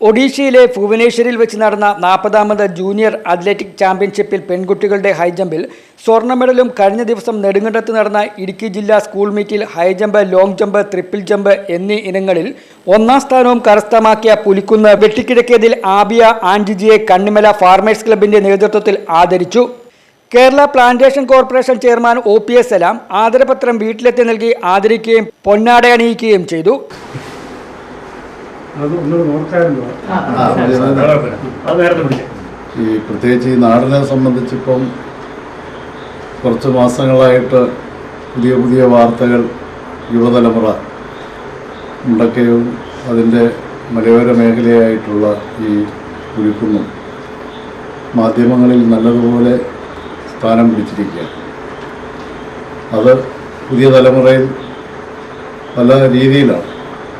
ഒഡീഷയിലെ ഭുവനേശ്വരിൽ വെച്ച് നടന്ന നാൽപ്പതാമത് ജൂനിയർ അത്ലറ്റിക് ചാമ്പ്യൻഷിപ്പിൽ പെൺകുട്ടികളുടെ ഹൈജമ്പിൽ സ്വർണ മെഡലും കഴിഞ്ഞ ദിവസം നെടുങ്കണ്ടത്ത് നടന്ന ഇടുക്കി ജില്ലാ സ്കൂൾ മീറ്റിൽ high jump long jump triple jump എന്നീ ഇനങ്ങളിൽ ഒന്നാം സ്ഥാനവും കരസ്ഥമാക്കിയ പുലിക്കുന്ന് വെട്ടിക്കിടക്കിയതിൽ ആബിയ ആൻജിജിയെ കണ്ണിമല ഫാർമേഴ്സ് ക്ലബിന്റെ നേതൃത്വത്തിൽ ആദരിച്ചു. Kerala plantation corporation chairman O P S Salam ആദരപത്രം വീട്ടിലെത്തി നൽകി ആദരിക്കുകയും പൊന്നാടയണിയിക്കുകയും ചെയ്തു. അത് ഒന്നുകൂടെ ഓർക്കാറുണ്ടോ. അത് നേരത്തെ ഈ പ്രത്യേകിച്ച് ഈ നാടിനെ സംബന്ധിച്ചിപ്പം കുറച്ച് മാസങ്ങളായിട്ട് പുതിയ പുതിയ വാർത്തകൾ യുവതലമുറ മുണ്ടക്കയും അതിന്റെ മലയോര മേഖലയായിട്ടുള്ള ഈ പുലിക്കുന്നും മാധ്യമങ്ങളിൽ നല്ലതുപോലെ സ്ഥാനം പിടിച്ചിരിക്കുകയാണ് അത് പുതിയ തലമുറയിൽ പല രീതിയിലാണ്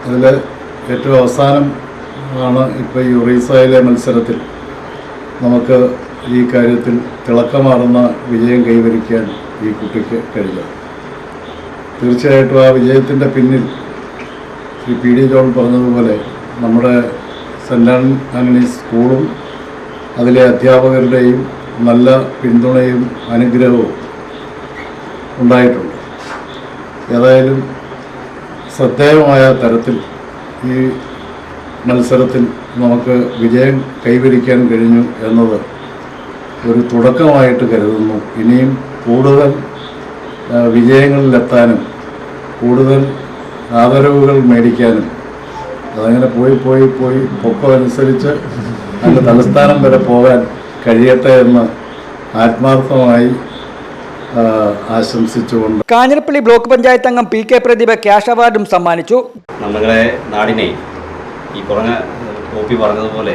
അതിൽ ഏറ്റവും അവസാനം ആണ് ഇപ്പോൾ ഈ ഒറീസയിലെ മത്സരത്തിൽ നമുക്ക് ഈ കാര്യത്തിൽ തിളക്കമാർന്ന വിജയം കൈവരിക്കാൻ ഈ കുട്ടിക്ക് കഴിഞ്ഞത് തീർച്ചയായിട്ടും ആ വിജയത്തിന്റെ പിന്നിൽ ശ്രീ പി ഡി ജോൺ പറഞ്ഞതുപോലെ നമ്മുടെ സെന്റ് ആന്റണി സ്കൂളും അതിലെ അധ്യാപകരുടെയും നല്ല പിന്തുണയും അനുഗ്രഹവും ഉണ്ടായിട്ടുണ്ട്. ഏതായാലും ശ്രദ്ധേയമായ തരത്തിൽ ഈ മത്സരത്തിൽ നമുക്ക് വിജയം കൈവരിക്കാൻ കഴിഞ്ഞു എന്നത് ഒരു തുടക്കമായിട്ട് കരുതുന്നു. ഇനിയും കൂടുതൽ വിജയങ്ങളിലെത്താനും കൂടുതൽ ആദരവുകൾ മേടിക്കാനും അതങ്ങനെ പോയി പോയി പോയി പൊക്കമനുസരിച്ച് അതിന്റെ തലസ്ഥാനം വരെ പോകാൻ കഴിയട്ടെ എന്ന് ആത്മാർത്ഥമായി ആശംസിച്ചുകൊണ്ട് കാഞ്ഞിരപ്പള്ളി ബ്ലോക്ക് പഞ്ചായത്ത് അംഗം പി കെ പ്രദീപ് ക്യാഷ് അവാർഡും സമ്മാനിച്ചു. നമ്മുടെ നാടിനെ ഈ പറഞ്ഞ കോപ്പി പറഞ്ഞതുപോലെ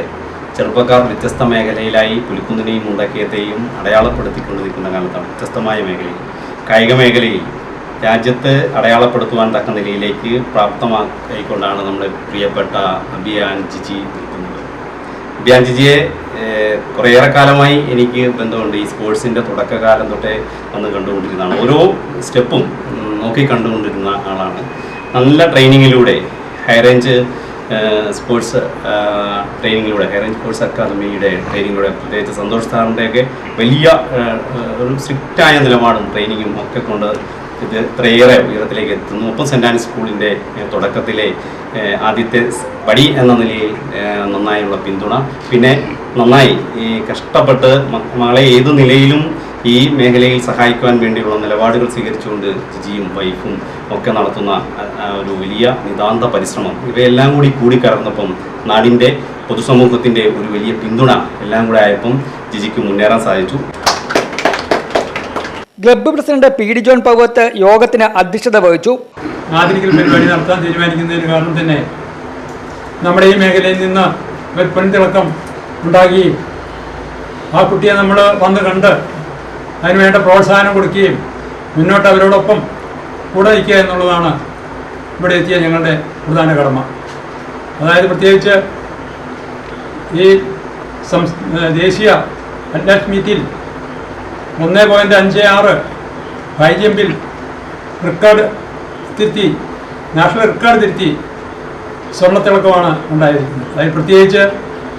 ചെറുപ്പക്കാർ വ്യത്യസ്ത മേഖലയിലായി പുലിക്കുന്നിനെയും മുണ്ടക്കയത്തെയും അടയാളപ്പെടുത്തിക്കൊണ്ട് നിൽക്കുന്ന കാലത്താണ് വ്യത്യസ്തമായ മേഖലയിൽ. കായിക മേഖലയിൽ രാജ്യത്ത് അടയാളപ്പെടുത്തുവാൻ തക്ക നിലയിലേക്ക് പ്രാപ്തമാക്കിക്കൊണ്ടാണ് നമ്മുടെ പ്രിയപ്പെട്ട അബിയാൻ ജിജി നിൽക്കുന്നത് ഏഹ്, കുറേയേറെ കാലമായി എനിക്ക് ബന്ധമുണ്ട്. ഈ സ്പോർട്സിന്റെ തുടക്കകാലം തൊട്ടേ വന്ന് കണ്ടുകൊണ്ടിരുന്നതാണ്. ഓരോ സ്റ്റെപ്പും നോക്കി കണ്ടുകൊണ്ടിരുന്ന ആളാണ്. നല്ല ട്രെയിനിങ്ങിലൂടെ ഹൈറേഞ്ച് സ്പോർട്സ് ട്രെയിനിങ്ങിലൂടെ ഹൈറേഞ്ച് സ്പോർട്സ് അക്കാദമിയുടെ ട്രെയിനിങ്ങിലൂടെ പ്രത്യേകിച്ച് സന്തോഷ് സാറിന്റെയൊക്കെ വലിയ ഒരു സ്ട്രിക്റ്റായ നിലപാടും ട്രെയിനിങ്ങും ഒക്കെ കൊണ്ട് ഇത് ഇത്രയേറെ ഉയരത്തിലേക്ക് എത്തുന്നു. ഒപ്പം സെന്റ് ആൻഡ് സ്കൂളിന്റെ തുടക്കത്തിലെ ആദ്യത്തെ പടി എന്ന നിലയിൽ നന്നായുള്ള പിന്തുണ. പിന്നെ നന്നായി ഈ കഷ്ടപ്പെട്ട് മകളെ ഏതു നിലയിലും ഈ മേഖലയിൽ സഹായിക്കുവാൻ വേണ്ടിയുള്ള നിലപാടുകൾ സ്വീകരിച്ചുകൊണ്ട് ജിജിയും വൈഫും ഒക്കെ നടത്തുന്ന ഒരു വലിയ നിതാന്ത പരിശ്രമം. ഇവയെല്ലാം കൂടി കൂടിക്കലർന്നപ്പം നാടിന്റെ പൊതുസമൂഹത്തിന്റെ ഒരു വലിയ പിന്തുണ എല്ലാം കൂടെ ആയപ്പം ജിജിക്ക് മുന്നേറാൻ സാധിച്ചു. Club president P D John Pauvath യോഗത്തിന് അധ്യക്ഷത വഹിച്ചു. ആധുനിക പരിപാടി നടത്താൻ തീരുമാനിക്കുന്നതിന് കാരണം തന്നെ നമ്മുടെ ഈ മേഖലയിൽ നിന്ന് ഒരു പെൺതിളക്കം ഉണ്ടാകുകയും ആ കുട്ടിയെ നമ്മൾ വന്ന് കണ്ട് അതിനുവേണ്ട പ്രോത്സാഹനം കൊടുക്കുകയും മുന്നോട്ട് അവരോടൊപ്പം കൂടെ നിൽക്കുക എന്നുള്ളതാണ് ഇവിടെ എത്തിയ ഞങ്ങളുടെ പ്രധാന കടമ. അതായത് പ്രത്യേകിച്ച് ഈ ദേശീയ അറ്റ്ലാറ്റ് മീറ്റിൽ ഒന്ന് പോയിന്റ് അഞ്ച് ആറ്. ഹൈ ജമ്പിൽ റെക്കോർഡ് തിരുത്തി നാഷണൽ റെക്കോർഡ് തിരുത്തി സ്വർണത്തിളക്കമാണ് ഉണ്ടായിരിക്കുന്നത്. അതിൽ പ്രത്യേകിച്ച്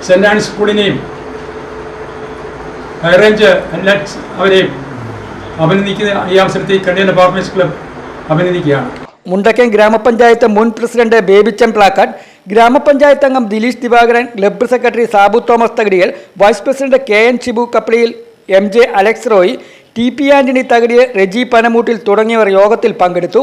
സെന്റ് ആൻഡ് സ്കൂളിനെയും ഹൈറേഞ്ച് അത്ലറ്റ്സ് അവരെയും അഭിനന്ദിക്കുന്ന ഈ അവസരത്തിൽ കണ്ടിയൻ ഫാർമേഴ്സ് ക്ലബ് അഭിനന്ദിക്കുകയാണ്. മുണ്ടക്കൻ ഗ്രാമപഞ്ചായത്ത് മുൻ പ്രസിഡന്റ് ബേബിച്ചൻ പ്ലാക്കാട് ഗ്രാമപഞ്ചായത്ത് അംഗം Dileesh Divakaran club secretary Sabu Thomas Thakadiyal vice president K N Shibu Kappaliyil M J Alex Roy T P Antony Thakadiyal Reji Panamoottil തുടങ്ങിയവർ യോഗത്തിൽ പങ്കെടുത്തു.